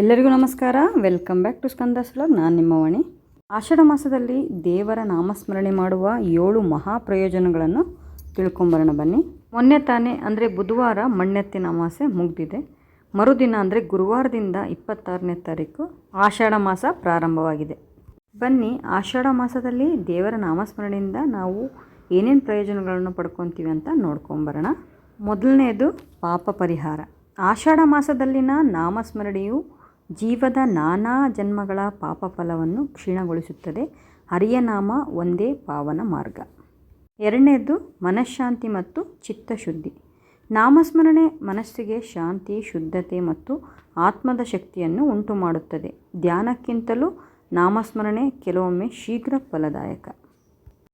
ಎಲ್ಲರಿಗೂ ನಮಸ್ಕಾರ. Welcome back to Skanda's ನಾನು ನಿಮ್ಮ ವಾಣಿ. ಆಷಾಢ ಮಾಸದಲ್ಲಿ ದೇವರ ನಾಮಸ್ಮರಣೆ ಮಾಡುವ ಏಳು ಮಹಾ ಪ್ರಯೋಜನಗಳನ್ನು ತಿಳ್ಕೊಂಬರೋಣ ಬನ್ನಿ. ಮೊನ್ನೆ ತಾನೇ, ಅಂದರೆ ಬುಧವಾರ ಮಣ್ಣೆತ್ತಿನ ಅಮಾಸೆ ಮುಗಿದಿದೆ. ಮರುದಿನ, ಅಂದರೆ ಗುರುವಾರದಿಂದ ಇಪ್ಪತ್ತಾರನೇ ತಾರೀಕು ಆಷಾಢ ಮಾಸ ಪ್ರಾರಂಭವಾಗಿದೆ. ಬನ್ನಿ, ಆಷಾಢ ಮಾಸದಲ್ಲಿ ದೇವರ ನಾಮಸ್ಮರಣೆಯಿಂದ ನಾವು ಏನೇನು ಪ್ರಯೋಜನಗಳನ್ನು ಪಡ್ಕೊತೀವಿ ಅಂತ ನೋಡ್ಕೊಂಬರೋಣ. ಮೊದಲನೆಯದು ಪಾಪ ಪರಿಹಾರ. ಆಷಾಢ ಮಾಸದಲ್ಲಿನ ನಾಮಸ್ಮರಣೆಯು ಜೀವದ ನಾನಾ ಜನ್ಮಗಳ ಪಾಪಫಲವನ್ನು ಕ್ಷೀಣಗೊಳಿಸುತ್ತದೆ. ಹರಿಯನಾಮ ಒಂದೇ ಪಾವನ ಮಾರ್ಗ. ಎರಡನೇದು ಮನಃಶಾಂತಿ ಮತ್ತು ಚಿತ್ತಶುದ್ಧಿ. ನಾಮಸ್ಮರಣೆ ಮನಸ್ಸಿಗೆ ಶಾಂತಿ, ಶುದ್ಧತೆ ಮತ್ತು ಆತ್ಮದ ಶಕ್ತಿಯನ್ನು ಉಂಟು ಮಾಡುತ್ತದೆ ಧ್ಯಾನಕ್ಕಿಂತಲೂ ನಾಮಸ್ಮರಣೆ ಕೆಲವೊಮ್ಮೆ ಶೀಘ್ರ ಫಲದಾಯಕ.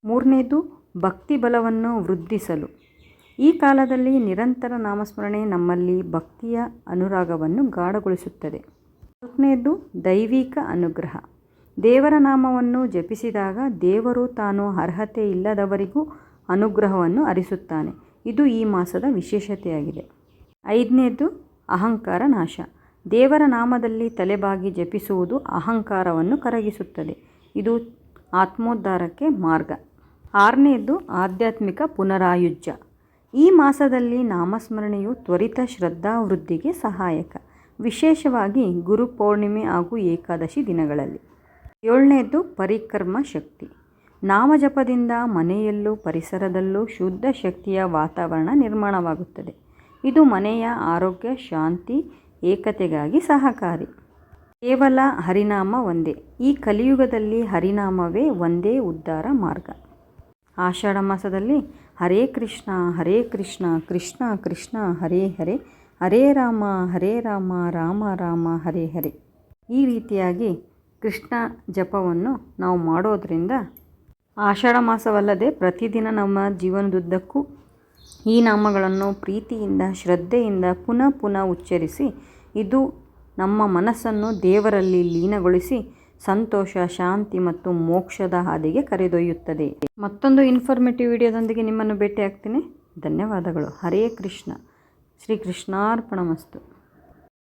ಮೂರನೇದು ಭಕ್ತಿ ಬಲವನ್ನು ವೃದ್ಧಿಸಲು. ಈ ಕಾಲದಲ್ಲಿ ನಿರಂತರ ನಾಮಸ್ಮರಣೆ ನಮ್ಮಲ್ಲಿ ಭಕ್ತಿಯ ಅನುರಾಗವನ್ನು ಗಾಢಗೊಳಿಸುತ್ತದೆ. ನಾಲ್ಕನೇದು ದೈವಿಕ ಅನುಗ್ರಹ. ದೇವರ ನಾಮವನ್ನು ಜಪಿಸಿದಾಗ ದೇವರು ತಾನು ಅರ್ಹತೆ ಇಲ್ಲದವರಿಗೂ ಅನುಗ್ರಹವನ್ನು ಅರಿಸುತ್ತಾನೆ. ಇದು ಈ ಮಾಸದ ವಿಶೇಷತೆಯಾಗಿದೆ. ಐದನೇದು ಅಹಂಕಾರ ನಾಶ. ದೇವರ ನಾಮದಲ್ಲಿ ತಲೆಬಾಗಿ ಜಪಿಸುವುದು ಅಹಂಕಾರವನ್ನು ಕರಗಿಸುತ್ತದೆ. ಇದು ಆತ್ಮೋದ್ಧಾರಕ್ಕೆ ಮಾರ್ಗ. ಆರನೇದು ಆಧ್ಯಾತ್ಮಿಕ ಪುನರಾಯುಜ್ಯ. ಈ ಮಾಸದಲ್ಲಿ ನಾಮಸ್ಮರಣೆಯು ತ್ವರಿತ ಶ್ರದ್ಧಾವೃದ್ಧಿಗೆ ಸಹಾಯಕ. ವಿಶೇಷವಾಗಿ ಗುರು ಪೌರ್ಣಿಮೆ ಹಾಗೂ ಏಕಾದಶಿ ದಿನಗಳಲ್ಲಿ. ಏಳನೇದು ಪರಿಕರ್ಮ ಶಕ್ತಿ. ನಾಮಜಪದಿಂದ ಮನೆಯಲ್ಲೂ ಪರಿಸರದಲ್ಲೂ ಶುದ್ಧ ಶಕ್ತಿಯ ವಾತಾವರಣ ನಿರ್ಮಾಣವಾಗುತ್ತದೆ. ಇದು ಮನೆಯ ಆರೋಗ್ಯ, ಶಾಂತಿ, ಏಕತೆಗಾಗಿ ಸಹಕಾರಿ. ಕೇವಲ ಹರಿನಾಮ ಒಂದೇ. ಈ ಕಲಿಯುಗದಲ್ಲಿ ಹರಿನಾಮವೇ ಒಂದೇ ಉದ್ಧಾರ ಮಾರ್ಗ. ಆಷಾಢ ಮಾಸದಲ್ಲಿ ಹರೇ ಕೃಷ್ಣ ಹರೇ ಕೃಷ್ಣ ಕೃಷ್ಣ ಕೃಷ್ಣ, ಹರೇ ಹರೇ ಹರೇ ರಾಮ ಹರೇ ರಾಮ ರಾಮ ರಾಮ, ಹರೇ ಹರೇ. ಈ ರೀತಿಯಾಗಿ ಕೃಷ್ಣ ಜಪವನ್ನು ನಾವು ಮಾಡೋದರಿಂದ ಆಷಾಢ ಮಾಸವಲ್ಲದೆ ಪ್ರತಿದಿನ ನಮ್ಮ ಜೀವನದುದ್ದಕ್ಕೂ ಈ ನಾಮಗಳನ್ನು ಪ್ರೀತಿಯಿಂದ, ಶ್ರದ್ಧೆಯಿಂದ ಪುನಃ ಪುನಃ ಉಚ್ಚರಿಸಿ, ಇದು ನಮ್ಮ ಮನಸ್ಸನ್ನು ದೇವರಲ್ಲಿ ಲೀನಗೊಳಿಸಿ ಸಂತೋಷ, ಶಾಂತಿ ಮತ್ತು ಮೋಕ್ಷದ ಹಾದಿಗೆ ಕರೆದೊಯ್ಯುತ್ತದೆ. ಮತ್ತೊಂದು ಇನ್ಫಾರ್ಮೇಟಿವ್ ವಿಡಿಯೋದೊಂದಿಗೆ ನಿಮ್ಮನ್ನು ಭೇಟಿ ಆಗ್ತೀನಿ ಧನ್ಯವಾದಗಳು. ಹರೇ ಕೃಷ್ಣ. श्रीकृष्णार्पणमस्तु।